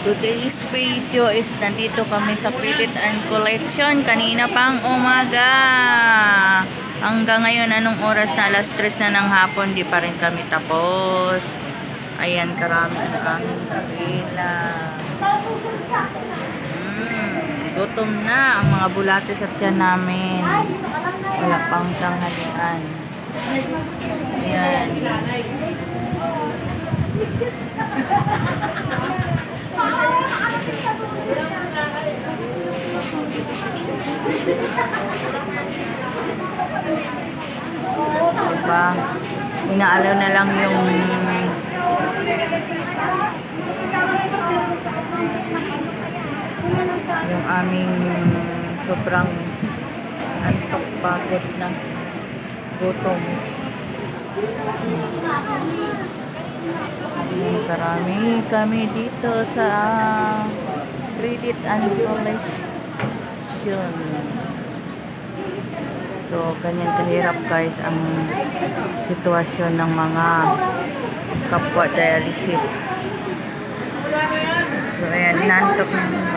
Today's video is nandito kami sa credit and collection kanina pang umaga. Hanggang ngayon anong oras na alas 3 na ng hapon di pa rin kami tapos. Ayan karami ang aming sarila. Mm, gutom na ang mga bulate sa tiyan namin. Wala pang tanghalian. Ayan. Diba? Inaalaw na lang yung yung aming sobrang antok pagod na gutom. Karami kami dito sa credit and collection. So, ganyan kahirap guys ang sitwasyon ng mga kapwa dialysis. So, ayan, nantok na yung